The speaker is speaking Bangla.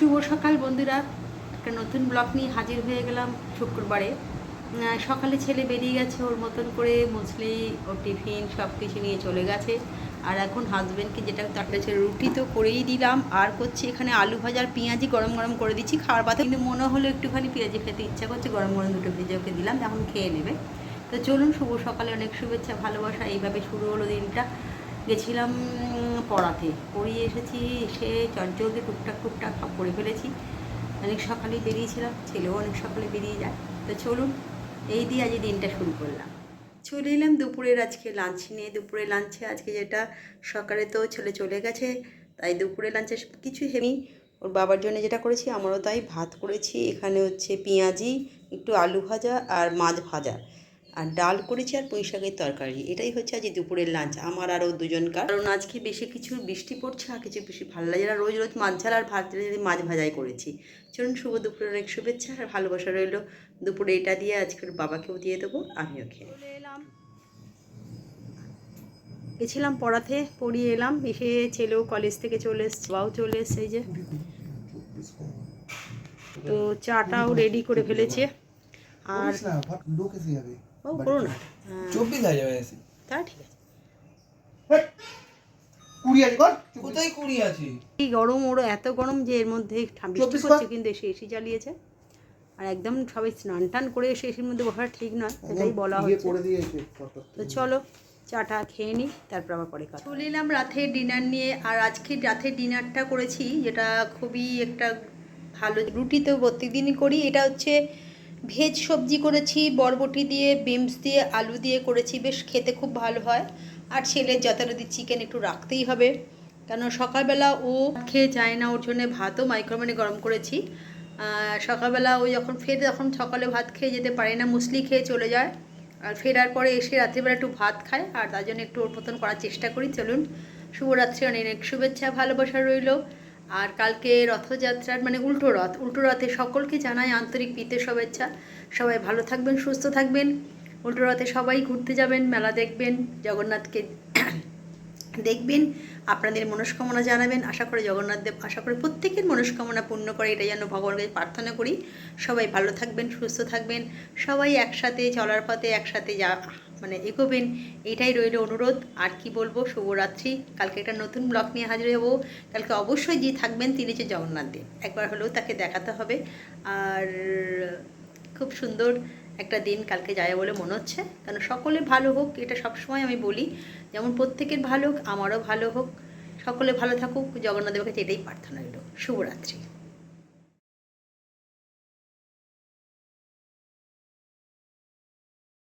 শুভ সকাল বন্ধুরা। একটা নতুন ব্লগ নিয়ে হাজির হয়ে গেলাম শুক্রবারে। সকালে ছেলে বেরিয়ে গেছে ওর মতন করে মুসলি ও টিফিন সব কিছু নিয়ে চলে গেছে। আর এখন হাজব্যান্ডকে যেটা তারপরে ছেলে রুটি তো করেই দিলাম। আর করছি এখানে আলু ভাজার পেঁয়াজি গরম গরম করে দিচ্ছি খাওয়ার পাতা কিন্তু মনে হলো একটুখানি পেঁয়াজি খেতে ইচ্ছা করছে, গরম গরম দুটো ভেজে দিলাম, এখন খেয়ে নেবে। তো চলুন শুভ সকালে অনেক শুভেচ্ছা, ভালোবাসা, এইভাবে শুরু হলো দিনটা। গেছিলাম পড়াতে। পড়িয়ে এসেছি, এসে চঞ্চলকে টুকটাক টুকটাক সব করে ফেলেছি। অনেক সকালে বেরিয়েছিলাম, ছেলেও অনেক সকালে বেরিয়ে যায়। তো চলুন, এই দিয়ে আজ দিনটা শুরু করলাম। চলে এলাম দুপুরের আজকে লাঞ্চ নিয়ে। দুপুরে লাঞ্চে আজকে যেটা, সকালে তো ছেলে চলে গেছে, তাই দুপুরে লাঞ্চে কিছু হেমি ওর বাবার জন্য যেটা করেছি, আমারও তাই ভাত করেছি। এখানে হচ্ছে পেঁয়াজি, একটু আলু ভাজা আর মাছ ভাজা। আর ডাল করেছি আর পুঁই শাকের তরকারি। এটাই হচ্ছে আজ দুপুরের লাঞ্চ আমার আরও দুজনকার কারণ আজকে বেশি কিছু বৃষ্টি পড়ছে, আর কিছু বেশি ভালো লাগে না। রোজ রোজ মাছ ঝাল আর ভাত মাছ ভাজাই করেছি। চলুন, শুভ দুপুরের অনেক শুভেচ্ছা আর ভালোবাসা রইল। দুপুরে এটা দিয়ে আজকে ওর বাবাকেও দিয়ে দেবো, আমিও খেয়ে এলাম গেছিলাম পড়াতে, পড়িয়ে এলাম। এসে ছেলেও কলেজ থেকে চলে এসছে, বাবাও চলে এসছে, এই যে। তো চাটাও রেডি করে ফেলেছে। আর ও করো না। হ্যাঁ, চব্বিশ হাজার এসে তা ঠিক আছে। কুড়ি আছে কর, কোথায় কুড়ি আছে? এই গরম ওরও এত গরম যে এর মধ্যে বৃষ্টি বার? কিন্তু এসে এসি জ্বালিয়েছে। আর একদম সবাই স্নান টান করে এসে এসির মধ্যে বসা ঠিক নয় সেটাই বলা ইয়ে হচ্ছে। তো চলো চাটা খেয়ে নিই তারপর আবার পরে কথা। চলে এলাম রাতের ডিনার নিয়ে আর আজকে রাতের ডিনারটা করেছি যেটা খুবই একটা ভালো। রুটি তো প্রত্যেকদিনই করি এটা হচ্ছে ভেজ সবজি করেছি, বরবটি দিয়ে, বিমস দিয়ে, আলু দিয়ে করেছি, বেশ খেতে খুব ভালো হয়। আর ছেলের যথারীতি চিকেন একটু রাখতেই হবে। কেন সকালবেলা ও খেয়ে যায় না, ওর জন্য ভাতও মাইক্রোওভেনে গরম করেছি। সকালবেলা ও যখন ফের যখন সকালে ভাত খেয়ে যেতে পারে না, মুসলি খেয়ে চলে যায়। আর ফেরার পরে এসে রাত্রিবেলা একটু ভাত খায়, আর তার জন্য একটু ওর মতন করার চেষ্টা করি। চলুন, শুভরাত্রি অনেক শুভেচ্ছা, ভালোবাসা রইল। আর কালকে রথযাত্রার মানে উল্টো রথ, উল্টো রথে সকলকে জানাই আন্তরিক প্রীতি শুভেচ্ছা। সবাই ভালো থাকবেন, সুস্থ থাকবেন। উল্টো রথে সবাই ঘুরতে যাবেন, মেলা দেখবেন, জগন্নাথকে দেখবেন, আপনাদের মনস্কামনা জানাবেন। আশা করে জগন্নাথ দেব, আশা করে প্রত্যেকের মনস্কামনা পূর্ণ করে এটা যেন ভগবানের কাছে প্রার্থনা করি। সবাই ভালো থাকবেন, সুস্থ থাকবেন। সবাই একসাথে চলার পথে একসাথে যা মানে এগোবেন এটাই রইল অনুরোধ। আর কি বলব, শুভরাত্রি। কালকে একটা নতুন ব্লগ নিয়ে হাজির হব। কালকে অবশ্যই যে থাকবেন তিনি যে জগন্নাথ দেব। একবার হলেও তাকে দেখাতে হবে। আর খুব সুন্দর একটা দিন কালকে যায় বলে মনে হচ্ছে। কারণ সকলে ভালো হোক, এটা সবসময় আমি বলি। যেমন প্রত্যেকের ভালো হোক, আমারও ভালো হোক। সকলে ভালো থাকুক। জগন্নাথ দেবের কাছে এটাই প্রার্থনা রইল। শুভরাত্রি।